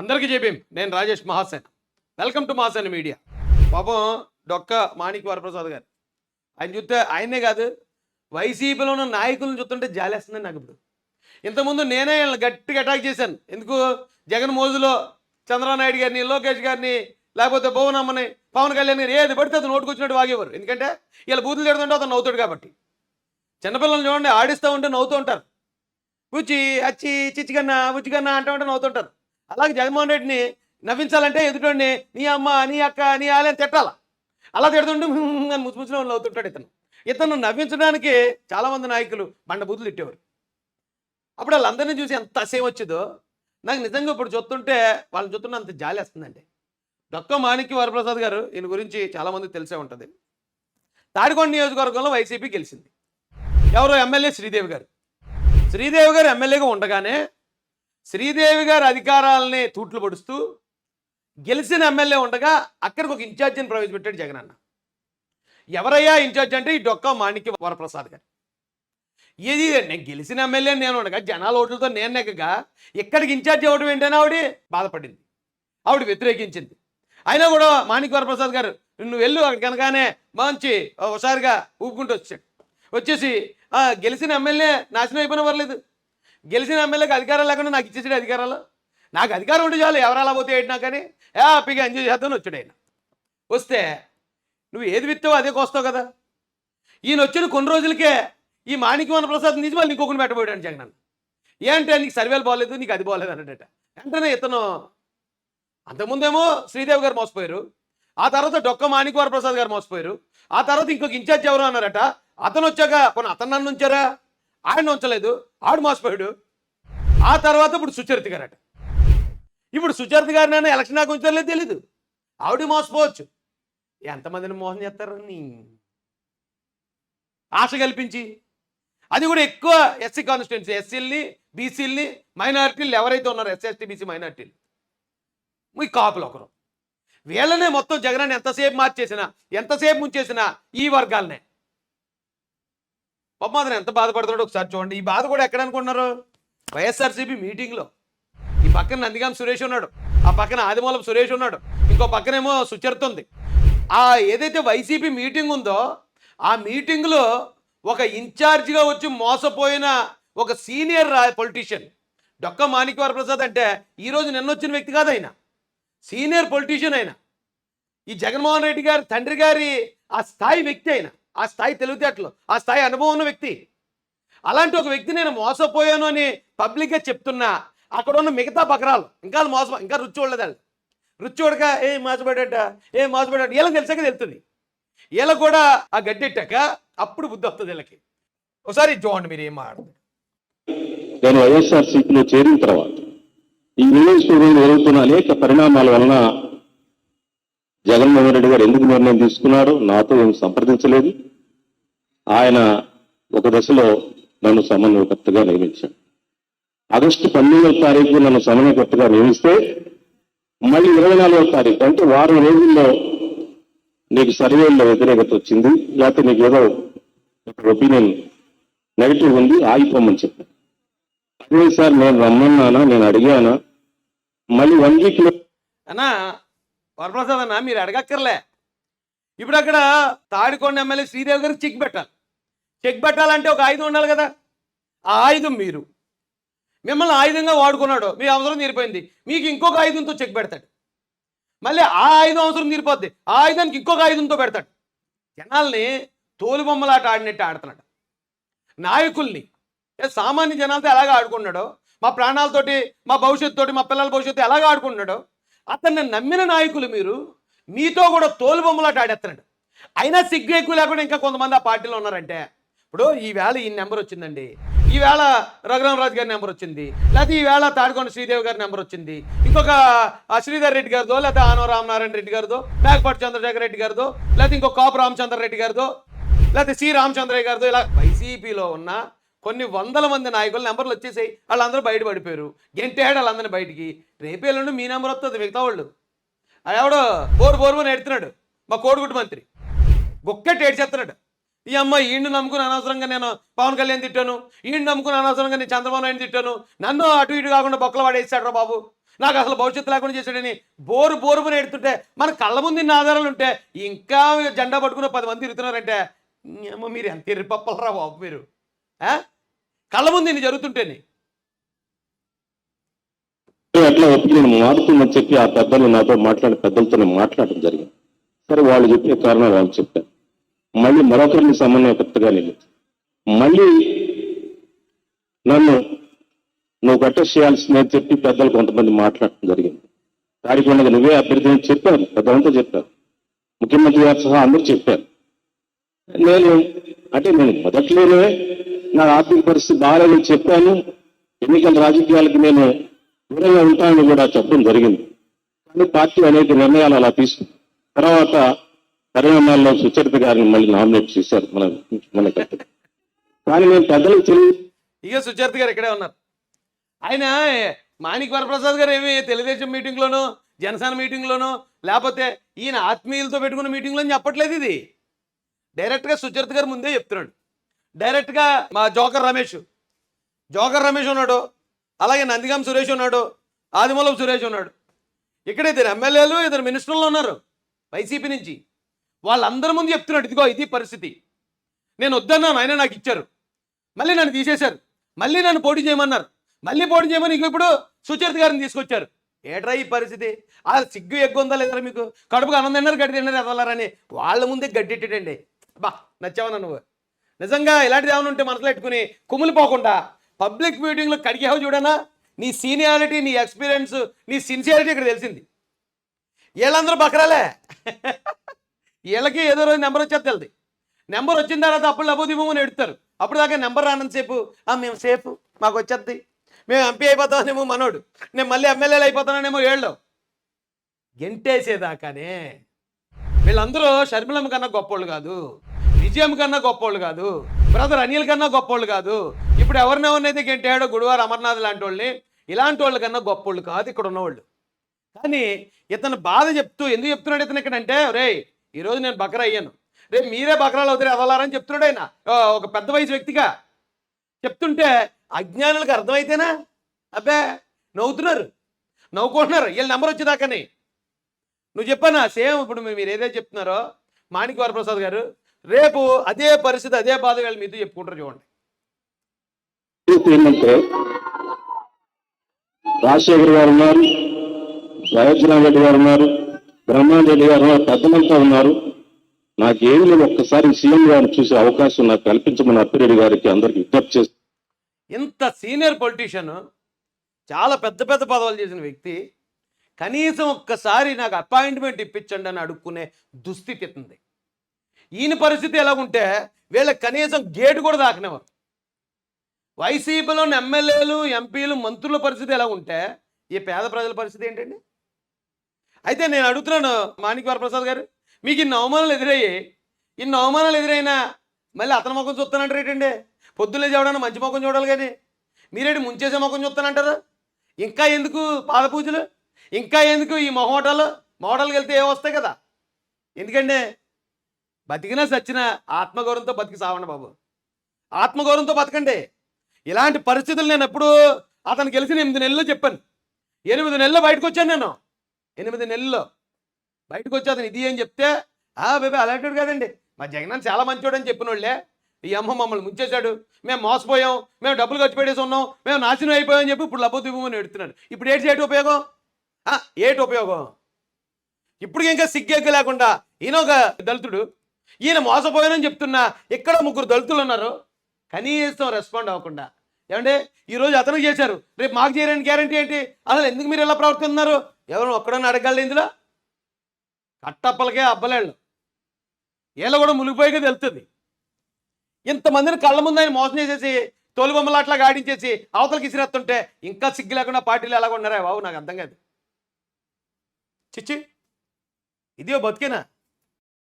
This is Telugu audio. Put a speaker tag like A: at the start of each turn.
A: అందరికీ చెప్పాం నేను Rajesh Mahasen. Welcome to Mahasen media పాపం డొక్క మాణిక్ వరప్రసాద్ గారు. ఆయన చూస్తే ఆయనే కాదు వైసీపీలో ఉన్న నాయకులను చూస్తుంటే జాలేస్తుంది నాకు ఇప్పుడు. ఇంతకుముందు నేనే వీళ్ళని గట్టిగా అటాక్ చేశాను. ఎందుకు? జగన్ మోజులో చంద్రబాబు గారిని లోకేష్ గారిని లేకపోతే భువనమ్మని పవన్ కళ్యాణ్ గారు ఏది పడితే అతను నోటుకొచ్చినట్టు వాగేవారు. ఎందుకంటే వీళ్ళ బూతులు తిడుతుంటే అతను నవ్వుతాడు కాబట్టి. చిన్నపిల్లల్ని చూడండి ఆడిస్తూ ఉంటే నవ్వుతూ ఉంటారు. బుచ్చి అచ్చి చిచ్చికన్నా బుచ్చికన్నా అంటూ ఉంటే నవ్వుతుంటారు అలాగే జగన్మోహన్ రెడ్డిని నవ్వించాలంటే ఎదుటోడిని నీ అమ్మ నీ అక్క నీ అని తిట్టాల? అలా తిడుతుంటే అని అని వాళ్ళు అవుతుంటాడు ఇతను. ఇతను నవ్వించడానికి చాలామంది నాయకులు బండ బూతులు తిట్టేవారు. అప్పుడు వాళ్ళందరినీ చూసి ఎంత అసేం వచ్చిందో. నాకు నిజంగా ఇప్పుడు చూస్తుంటే వాళ్ళని చూస్తుంటే అంత జాలి వస్తుందండి. డొక్క మాణిక్య వరప్రసాద్ గారు ఈయన గురించి చాలామందికి తెలిసే ఉంటుంది. తాడికొండ నియోజకవర్గంలో వైసీపీ గెలిచింది. ఎవరో ఎమ్మెల్యే శ్రీదేవి గారు. శ్రీదేవి గారు ఎమ్మెల్యేగా ఉండగానే శ్రీదేవి గారి అధికారాలని తూట్లు పడుస్తూ గెలిచిన ఎమ్మెల్యే ఉండగా అక్కడికి ఒక ఇన్ఛార్జిని ప్రవేశపెట్టాడు జగన్ అన్న. ఎవరయ్యా ఇన్ఛార్జ్ అంటే ఈ డొక్క మాణిక్య వరప్రసాద్ గారు. ఏది నేను గెలిచిన ఎమ్మెల్యే నేను ఉండగా జనాల ఓట్లతో నేను నెగ్గగా ఇక్కడికి ఇన్ఛార్జ్ ఇవ్వడం ఏంటని ఆవిడ బాధపడింది. ఆవిడ వ్యతిరేకించింది. అయినా కూడా మాణిక్య వరప్రసాద్ గారు నువ్వు వెళ్ళు అక్కడికి కనుకనే మంచి ఒకసారిగా ఊపుకుంటూ వచ్చాడు. వచ్చేసి గెలిచిన ఎమ్మెల్యే నాశనం అయిపోయిన పర్లేదు. గెలిచిన ఎమ్మెల్యేకి అధికారం లేకుండా నాకు ఇచ్చేసాడు అధికారాలు? నాకు అధికారం ఉంటే చాలు ఎవరు అలా పోతే ఏంటి కానీ హ్యాపీగా ఎంజాయ్ చేద్దామని వచ్చాడు ఆయన. వస్తే నువ్వు ఏది విత్తావో అదే కోస్తావు కదా. ఈయన వచ్చిన కొన్ని రోజులకే ఈ మాణిక్యవన ప్రసాద్ నిజం వాళ్ళు ఇంకొకరిని పెట్టబోయాడు జగన్ అన్న ఏంటంటే నీకు సర్వేలు బాగలేదు నీకు అది బాగలేదు అన్నట వెంటనే ఇతను అంతకుముందేమో శ్రీదేవి గారు మోసపోయారు. ఆ తర్వాత డొక్క మాణిక్యవర ప్రసాద్ గారు మోసపోయారు. ఆ తర్వాత ఇంకొక ఇన్ఛార్జ్ ఎవరు అన్నారట. అతను వచ్చాక కొన్ని అతను నన్ను ఉంచారా? ఆయన ఉంచలేదు ఆడు మోసపోయాడు. ఆ తర్వాత ఇప్పుడు సుచరిత గారట ఇప్పుడు సుచరిత గారిని ఎలక్షన్ నాకు ఉంచలేదు తెలీదు. ఆవిడ మోసపోవచ్చు. ఎంతమందిని మోసం చేస్తారు నీ? ఆశ కల్పించి. అది కూడా ఎక్కువ ఎస్సీ కాన్స్టిట్యున్సీ ఎస్సీల్ని బీసీల్ని మైనార్టీలు ఎవరైతే ఉన్నారో ఎస్సీ ఎస్టీ బీసీ మైనార్టీలు. మీ కాపులు ఒకరు. వీళ్ళనే మొత్తం జగనాన్ని ఎంతసేపు మార్చేసినా ఎంతసేపు ముంచేసినా ఈ వర్గాలనే. పద్మాధన ఎంత బాధపడుతున్నాడు ఒకసారి చూడండి. ఈ బాధ కూడా ఎక్కడ అనుకుంటున్నారు? వైఎస్ఆర్సీపీ మీటింగ్లో. ఈ పక్కన నందిగాం సురేష్ ఉన్నాడు. ఆ పక్కన ఆదిమూలం సురేష్ ఉన్నాడు. ఇంకో పక్కనేమో సుచరిత ఉంది. ఆ ఏదైతే వైసీపీ మీటింగ్ ఉందో ఆ మీటింగ్లో ఒక ఇన్ఛార్జిగా వచ్చి మోసపోయిన ఒక సీనియర్ పొలిటీషియన్ డొక్క మాణిక్యవర ప్రసాద్ అంటే ఈరోజు నిన్న వచ్చిన వ్యక్తి కాదు ఆయన. సీనియర్ పొలిటీషియన్ ఆయన. ఈ జగన్మోహన్ రెడ్డి గారి తండ్రి గారి ఆ స్థాయి వ్యక్తి ఆయన. ఆ స్థాయి తెలివితేటలు ఆ స్థాయి అనుభవం ఉన్న వ్యక్తి. అలాంటి ఒక వ్యక్తి నేను మోసపోయాను అని పబ్లిక్గా చెప్తున్నా అక్కడ ఉన్న మిగతా బకరాలు ఇంకా మోసం ఇంకా రుచి చూడలేదు వాళ్ళు రుచి చూడక ఏ మోసపడట ఏ మోసపడట వీళ్ళకి తెలిసాక తెలుస్తుంది. వీళ్ళ కూడా ఆ గడ్డెట్టాక అప్పుడు బుద్ధి వస్తుంది వీళ్ళకి. ఒకసారి చూడండి మీరు ఏం మాట్లాడదు
B: నేను వైఎస్ఆర్సీపీలో చేరిన తర్వాత ఈ నియోజకవర్గంలో జరుగుతున్న అనేక పరిణామాల వలన జగన్మోహన్ రెడ్డి గారు ఎందుకు నిర్ణయం తీసుకున్నారు? నాతో సంప్రదించలేదు. ఆయన ఒక దశలో నన్ను సమన్వయకర్తగా నియమించాడు. ఆగస్టు పన్నెండవ తారీఖు నన్ను సమన్వయకర్తగా నియమిస్తే మళ్ళీ ఇరవై నాలుగవ తారీఖు అంటే వారం రోజుల్లో నీకు సర్వేల్లో వ్యతిరేకత వచ్చింది లేకపోతే నీకు ఏదో ఒపీనియన్ నెగిటివ్ ఉంది ఆగిపోమని చెప్పాను. అదే సార్ నేను రమ్మన్నానా నేను అడిగానా మళ్ళీ వన్ వీక్లో
A: అన్నా వరప్రసాద్ అన్న మీరు అడగక్కర్లే. ఇప్పుడు అక్కడ తాడికొండ ఎమ్మెల్యే శ్రీదేవి గారికి చెక్ పెట్టాలి. చెక్ పెట్టాలంటే ఒక ఆయుధం ఉండాలి కదా. ఆ ఆయుధం మీరు. మిమ్మల్ని ఆయుధంగా వాడుకున్నాడు. మీ అవసరం తీరిపోయింది. మీకు ఇంకొక ఆయుధంతో చెక్ పెడతాడు. మళ్ళీ ఆ ఆయుధం అవసరం తీరిపోద్ది. ఆ ఆయుధానికి ఇంకొక ఆయుధంతో పెడతాడు. జనాల్ని తోలుబొమ్మలాట ఆడినట్టు ఆడుతున్నాడు. నాయకుల్ని. ఏ సామాన్య జనాలతో ఎలాగ ఆడుకున్నాడో మా ప్రాణాలతోటి మా భవిష్యత్తుతోటి మా పిల్లల భవిష్యత్తు ఎలాగ ఆడుకున్నాడో అతన్ని నమ్మిన నాయకులు మీరు మీతో కూడా తోలుబొమ్మలాట ఆడేస్తున్నాడు అయినా సిగ్గు లేకుండా ఇంకా కొంతమంది ఆ పార్టీలో ఉన్నారంటే ఇప్పుడు ఈవేళ ఈ నెంబర్ వచ్చిందండి. ఈవేళ రఘురామరాజు గారి నెంబర్ వచ్చింది. లేకపోతే ఈవేళ తాడికొండ శ్రీదేవి గారి నెంబర్ వచ్చింది. ఇంకొక శ్రీధర్ రెడ్డి గారిదో లేకపోతే ఆనవ రామనారాయణ రెడ్డి గారిదో మేకపాటి చంద్రశేఖర రెడ్డి గారిదో లేకపోతే ఇంకో కాపు రామచంద్ర రెడ్డి గారిదో లేకపోతే సి రామచంద్రయ్య గారితో ఇలా వైసీపీలో ఉన్న కొన్ని వందల మంది నాయకుల నెంబర్లు వచ్చేసాయి. వాళ్ళందరూ బయట పడిపోయారు. గెంటేడు వాళ్ళందరినీ బయటికి. రేపేళ్ళండి మీ నెంబర్ వస్తుంది మిగతా వాళ్ళు. ఎవడో బోరు బోరు అని ఎడుతున్నాడు మా కోడిగుడ్డు మంత్రి. గొక్కెట్టి ఏడ్చేస్తున్నాడు. ఈ అమ్మ ఈయన్ని నమ్ముకుని అనవసరంగా నేను పవన్ కళ్యాణ్ తిట్టాను. ఈయన్ని నమ్ముకుని అనవసరంగా నేను చంద్రబాబు నాయుడు తిట్టాను. నన్ను అటు ఇటు కాకుండా బొక్కలు పడేసాడు రా బాబు. నాకు అసలు భవిష్యత్తు లేకుండా చేశాడని బోరు బోరు ఎడుతుంటే మన కళ్ళ ముందు ఇన్ని ఆధారాలు ఉంటే ఇంకా జెండా పట్టుకున్న పది మంది తిరుగుతున్నారంటే ఏమో మీరు ఎంత ఎర్రిపప్పలరా బాబు మీరు? కళ్ళ ముందు ఇన్ని జరుగుతుంటేనే.
B: అట్లా ఒప్పుకి నేను మారుతుందని చెప్పి ఆ పెద్దలు నాతో మాట్లాడి పెద్దలతో మాట్లాడటం మాట్లాడడం జరిగింది. సరే వాళ్ళు చెప్పే కారణం వాళ్ళు చెప్పారు. మళ్ళీ మరొకరిని సమన్వయకర్తగా నియమించారు. మళ్ళీ నన్ను నువ్వు కట్టేసేయాల్సిందని చెప్పి పెద్దలు కొంతమంది మాట్లాడటం జరిగింది. తాడికొండగా నువ్వే అభ్యర్థి అని చెప్పారు పెద్దలంతా చెప్పారు. ముఖ్యమంత్రి గారు సహా అందరూ చెప్పారు. నేను అంటే నేను మొదట్లోనే నా ఆర్థిక పరిస్థితి బాగాలేదని చెప్పాను. ఎన్నికల రాజకీయాలకి నేను దూరంగా ఉంటానని కూడా చెప్పడం జరిగింది. కానీ పార్టీ అనేక నిర్ణయాలు అలా తీసుకుంది. తర్వాత పరిణామాల్లో సుచరిత గారిని మళ్ళీ నామినేట్ చేశారు మన మన కానీ నేను పెద్దలకు తెలియ
A: ఇక సుచరిత గారు ఇక్కడే ఉన్నారు. ఆయన మాణిక్ వరప్రసాద్ గారు ఏమి తెలుగుదేశం మీటింగ్లోనో జనసేన మీటింగ్లోనో లేకపోతే ఈయన ఆత్మీయులతో పెట్టుకున్న మీటింగ్లో చెప్పట్లేదు ఇది. డైరెక్ట్గా సుచరిత గారు ముందే చెప్తున్నాడు. డైరెక్ట్గా మా జోకర్ రమేష్. జోకర్ రమేష్ ఉన్నాడు. అలాగే నందిగాం సురేష్ ఉన్నాడు. ఆదిమూలం సురేష్ ఉన్నాడు. ఇక్కడ ఇద్దరు ఎమ్మెల్యేలు ఇద్దరు మినిస్టర్లు ఉన్నారు. వైసీపీ నుంచి. వాళ్ళందరి ముందు చెప్తున్నాడు ఇదిగో ఇది పరిస్థితి. నేను వద్దన్నాను ఆయన నాకు ఇచ్చారు. మళ్ళీ నన్ను తీసేశారు. మళ్ళీ నన్ను పోటీ చేయమన్నారు. మళ్ళీ పోటీ చేయమని ఇంక ఇప్పుడు సుచరిత గారిని తీసుకొచ్చారు. ఏట్రా ఈ పరిస్థితి? ఆ సిగ్గు ఎగ్గు ఉందా లేదా మీకు? కడుపుకు అన్నం తిన్నారు గడ్డి తిన్నారు ఎదలారని వాళ్ళ ముందే గడ్డెట్టండి బా నచ్చావన్నా నువ్వు నిజంగా ఇలాంటిది ఏమైనా ఉంటే మనసులో పెట్టుకుని కుమిలిపోకుండా పబ్లిక్ మీటింగ్లో కడిగావు చూడనా? నీ సీనియారిటీ నీ ఎక్స్పీరియన్స్ నీ సిన్సియారిటీ ఇక్కడ తెలిసింది. వీళ్ళందరూ బకరాలే. వీళ్ళకి ఏదో రోజు నెంబర్ వచ్చేది తెలిది. నెంబర్ వచ్చిన తర్వాత అప్పుడు లబోదిమని ఎడుతారు. అప్పుడు దాకా నెంబర్ రానంతసేపు సేపు మేము సేఫ్ మాకు వచ్చేది. మేము ఎంపీ అయిపోతామనేమో మనోడు. నేను మళ్ళీ ఎమ్మెల్యేలు అయిపోతాననేమో ఏళ్ళు గెంటేసేదాకానే. వీళ్ళందరూ షర్మిలమ్మ కన్నా గొప్పోళ్ళు కాదు. విజయం కన్నా గొప్పోళ్ళు కాదు. బ్రదర్ అనిల్ కన్నా గొప్పోళ్ళు కాదు. ఇప్పుడు ఎవరినెవరినైతే గెంటాడో గుడివారు అమర్నాథ్ లాంటి వాళ్ళని ఇలాంటి వాళ్ళ కన్నా గొప్పోళ్ళు కాదు ఇక్కడ ఉన్నవాళ్ళు. కానీ ఇతను బాధ చెప్తూ ఎందుకు చెప్తున్నాడు ఇతను ఇక్కడ అంటే రే ఈరోజు నేను బకరా అయ్యాను. రేపు మీరే బకరాలు అవుతారు అవ్వాలని చెప్తున్నాడు ఆయన. ఒక పెద్ద వయసు వ్యక్తిగా. చెప్తుంటే అజ్ఞానులకు అర్థమైతేనా? అబ్బే నవ్వుతున్నారు. నవ్వుకుంటున్నారు. వీళ్ళ నెంబర్ వచ్చేదాకాని. నువ్వు చెప్పానా? సేమ్ ఇప్పుడు మీరు ఏదైతే చెప్తున్నారో మాణిక్ వరప్రసాద్ గారు రేపు అదే పరిస్థితి అదే బాధ వీళ్ళు మీతో చెప్పుకుంటారు చూడండి.
B: ఏంటంటే రాజశేఖర్ గారు ఉన్నారు వయోజన రెడ్డి గారు ఉన్నారు బ్రహ్మాండ రెడ్డి గారు ఉన్నారు పెద్దలంతా ఉన్నారు. నాకేమి లేదు ఒక్కసారి సీఎం గారిని చూసే అవకాశం నాకు కల్పించమని అప్పిరెడ్డి గారికి అందరికి విజ్ఞప్తి చేస్తాను
A: ఇంత సీనియర్ పొలిటీషియన్ చాలా పెద్ద పెద్ద పదవులు చేసిన వ్యక్తి కనీసం ఒక్కసారి నాకు అపాయింట్మెంట్ ఇప్పించండి అని అడుక్కునే దుస్థితి ఉంది ఈయన పరిస్థితి ఎలాగుంటే వీళ్ళకి కనీసం గేటు కూడా దాకనివ్వరు. వైసీపీలో ఉన్న ఎమ్మెల్యేలు ఎంపీలు మంత్రుల పరిస్థితి ఎలా ఉంటే ఈ పేద ప్రజల పరిస్థితి ఏంటండి? అయితే నేను అడుగుతున్నాను మాణిక్ వరప్రసాద్ గారు మీకు ఇన్ని అవమానాలు ఎదురయ్యాయి. ఇన్ని అవమానాలు ఎదురైనా మళ్ళీ అతని ముఖం చూస్తానంటారు ఏంటండి? పొద్దున్నే చూడడానికి మంచి ముఖం చూడాలి కానీ మీరేంటి ముంచేసే ముఖం చూస్తానంటారు? ఇంకా ఎందుకు పాదపూజలు? ఇంకా ఎందుకు ఈ మొహోటలు మోడల్కి వెళ్తే ఏం వస్తాయి కదా? ఎందుకంటే బతికినా సచ్చిన ఆత్మగౌరవంతో బతికి సావండి బాబు. ఆత్మగౌరవంతో బతకండి. ఇలాంటి పరిస్థితులు నేను ఎప్పుడు అతను గెలిచిన ఎనిమిది నెలల్లో చెప్పాను. ఎనిమిది నెలల్లో బయటకు వచ్చాను నేను. ఎనిమిది నెలల్లో బయటకు వచ్చి అతను ఇది అని చెప్తే ఆ బేబీ అలాంటి కాదండి. మా జగన్ చాలా మంచోడు అని చెప్పిన వాళ్ళే. ఈ అమ్మ మమ్మల్ని ముంచేశాడు. మేము మోసపోయాం. మేము డబ్బులు ఖర్చు పెట్టేసి ఉన్నాం. మేము నాశనం అయిపోయామని చెప్పి ఇప్పుడు లబ్బు దివ్వమని ఎడుతున్నాడు. ఇప్పుడు ఏటి ఏటి ఉపయోగం? ఏటి ఉపయోగం? ఇప్పుడు ఇంకా సిగ్గెగ్గ లేకుండా ఈయన ఒక దళితుడు. ఈయన మోసపోయానని చెప్తున్నా ఇక్కడ ముగ్గురు దళితులు ఉన్నారు. కనీసం రెస్పాండ్ అవ్వకుండా. ఏమంటే ఈరోజు అతనికి చేశారు. రేపు మాకు చేయడానికి గ్యారంటీ ఏంటి? అసలు ఎందుకు మీరు ఎలా ప్రవర్తిస్తున్నారు? ఎవరు ఒక్కడన్నా అడగాలి ఇందులో? కట్టప్పలకే అబ్బలేళ్ళు. వీళ్ళు కూడా మునిగిపోయిగా తెలుస్తుంది. ఇంతమందిని కళ్ళ ముందు ఆయన మోసం చేసేసి తోలుబొమ్మలు అట్లా గాడించేసి అవతలకి ఇసిరేస్తుంటే ఇంకా సిగ్గు లేకుండా పార్టీలు ఎలాగ ఉన్నారా బాబు? నాకు అర్థం కాదు. చిచ్చి ఇది బతికేనా?